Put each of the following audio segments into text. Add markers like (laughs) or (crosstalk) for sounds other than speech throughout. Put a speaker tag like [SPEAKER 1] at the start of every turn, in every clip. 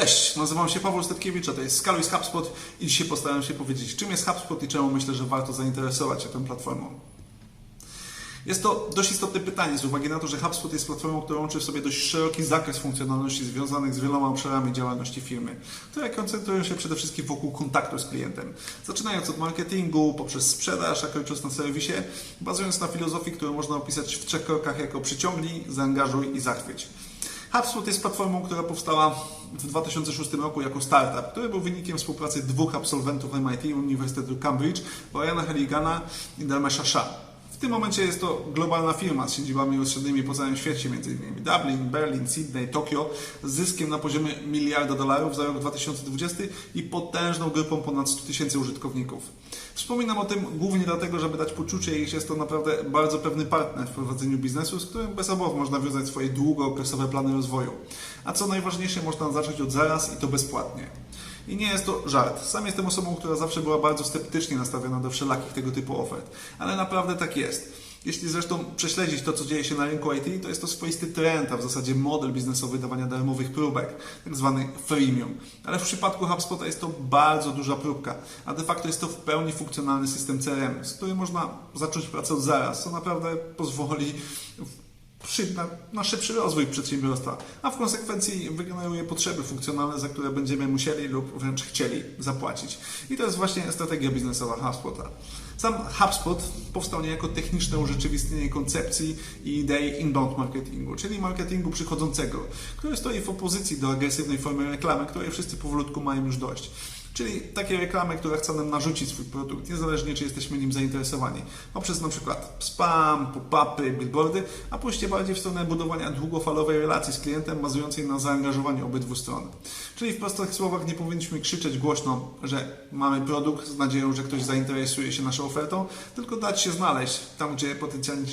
[SPEAKER 1] Cześć, nazywam się Paweł Statkiewicz, a to jest Skaluj z HubSpot i dzisiaj postaram się powiedzieć, czym jest HubSpot i czemu myślę, że warto zainteresować się tą platformą. Jest to dość istotne pytanie z uwagi na to, że HubSpot jest platformą, która łączy w sobie dość szeroki zakres funkcjonalności związanych z wieloma obszarami działalności firmy, które koncentrują się przede wszystkim wokół kontaktu z klientem. Zaczynając od marketingu, poprzez sprzedaż, a kończąc na serwisie, bazując na filozofii, którą można opisać w trzech krokach jako przyciągnij, zaangażuj i zachwyć. HubSpot jest platformą, która powstała w 2006 roku jako startup, który był wynikiem współpracy dwóch absolwentów MIT Uniwersytetu Cambridge, Briana Heligana i Dharmesha Shah. Tym momencie jest to globalna firma z siedzibami rozsiadłymi po całym świecie, m.in. Dublin, Berlin, Sydney, Tokio, z zyskiem na poziomie miliarda dolarów za rok 2020 i potężną grupą ponad 100 tysięcy użytkowników. Wspominam o tym głównie dlatego, żeby dać poczucie, iż jest to naprawdę bardzo pewny partner w prowadzeniu biznesu, z którym bez obaw można wiązać swoje długookresowe plany rozwoju. A co najważniejsze, można zacząć od zaraz i to bezpłatnie. I nie jest to żart. Sam jestem osobą, która zawsze była bardzo sceptycznie nastawiona do wszelakich tego typu ofert. Ale naprawdę tak jest. Jeśli zresztą prześledzić to, co dzieje się na rynku IT, to jest to swoisty trend, a w zasadzie model biznesowy dawania darmowych próbek, tak zwany freemium. Ale w przypadku HubSpota jest to bardzo duża próbka, a de facto jest to w pełni funkcjonalny system CRM, z którym można zacząć pracę zaraz, co naprawdę pozwoli przy, na, na szybszy rozwój przedsiębiorstwa, a w konsekwencji wygeneruje potrzeby funkcjonalne, za które będziemy musieli lub wręcz chcieli zapłacić. I to jest właśnie strategia biznesowa HubSpota. Sam HubSpot powstał niejako techniczne urzeczywistnienie koncepcji i idei inbound marketingu, czyli marketingu przychodzącego, który stoi w opozycji do agresywnej formy reklamy, której wszyscy powolutku mają już dość. Czyli takie reklamy, które chcą nam narzucić swój produkt, niezależnie czy jesteśmy nim zainteresowani. Poprzez na przykład spam, pop-upy, billboardy, a pójście bardziej w stronę budowania długofalowej relacji z klientem bazującej na zaangażowaniu obydwu stron. Czyli w prostych słowach nie powinniśmy krzyczeć głośno, że mamy produkt z nadzieją, że ktoś zainteresuje się naszą ofertą, tylko dać się znaleźć tam, gdzie potencjalni,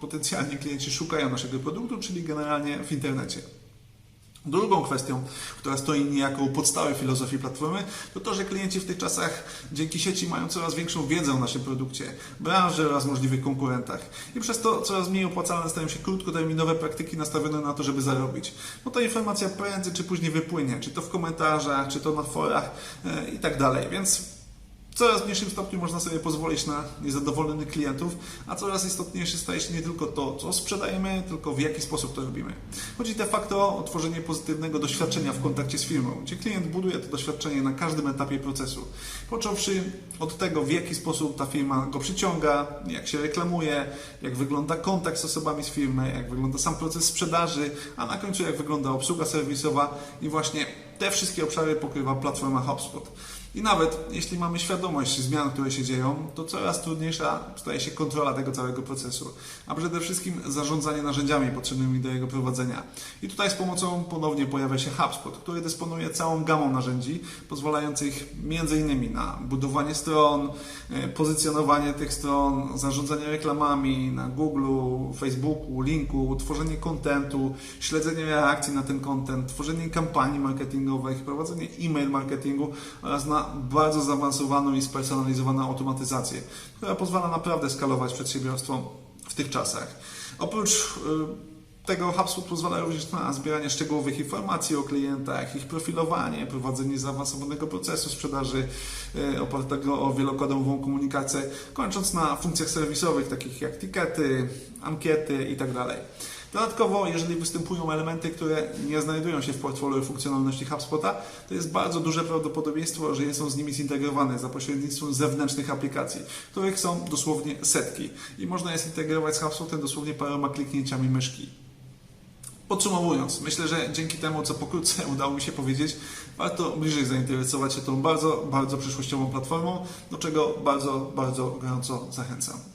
[SPEAKER 1] potencjalni klienci szukają naszego produktu, czyli generalnie w internecie. Drugą kwestią, która stoi niejako u podstawy filozofii platformy, to to, że klienci w tych czasach dzięki sieci mają coraz większą wiedzę o naszym produkcie, branży oraz możliwych konkurentach. I przez to coraz mniej opłacalne stają się krótkoterminowe praktyki nastawione na to, żeby zarobić. Bo ta informacja prędzej czy później wypłynie, czy to w komentarzach, czy to na forach e, i tak dalej. Więc w coraz mniejszym stopniu można sobie pozwolić na niezadowolonych klientów, a coraz istotniejsze staje się nie tylko to, co sprzedajemy, tylko w jaki sposób to robimy. Chodzi de facto o tworzenie pozytywnego doświadczenia w kontakcie z firmą, gdzie klient buduje to doświadczenie na każdym etapie procesu. Począwszy od tego, w jaki sposób ta firma go przyciąga, jak się reklamuje, jak wygląda kontakt z osobami z firmy, jak wygląda sam proces sprzedaży, a na końcu jak wygląda obsługa serwisowa i właśnie te wszystkie obszary pokrywa platforma HubSpot. I nawet jeśli mamy świadomość zmian, które się dzieją, to coraz trudniejsza staje się kontrola tego całego procesu, a przede wszystkim zarządzanie narzędziami potrzebnymi do jego prowadzenia. I tutaj z pomocą ponownie pojawia się HubSpot, który dysponuje całą gamą narzędzi pozwalających m.in. na budowanie stron, e, pozycjonowanie tych stron, zarządzanie reklamami na Google, Facebooku, linku, tworzenie kontentu, śledzenie reakcji na ten kontent, tworzenie kampanii marketingowych, prowadzenie e-mail marketingu oraz na bardzo zaawansowaną i spersonalizowaną automatyzację, która pozwala naprawdę skalować przedsiębiorstwo w tych czasach. Oprócz y, tego HubSpot pozwala również na zbieranie szczegółowych informacji o klientach, ich profilowanie, prowadzenie zaawansowanego procesu sprzedaży y, opartego o wielokodową komunikację, kończąc na funkcjach serwisowych takich jak tikety, ankiety itd. Dodatkowo, jeżeli występują elementy, które nie znajdują się w portfolio funkcjonalności HubSpota, to jest bardzo duże prawdopodobieństwo, że są z nimi zintegrowane za pośrednictwem zewnętrznych aplikacji, których są dosłownie setki i można je zintegrować z HubSpotem dosłownie paroma kliknięciami myszki. Podsumowując, myślę, że dzięki temu, co pokrótce (laughs) udało mi się powiedzieć, warto bliżej zainteresować się tą bardzo, bardzo przyszłościową platformą, do czego bardzo, bardzo gorąco zachęcam.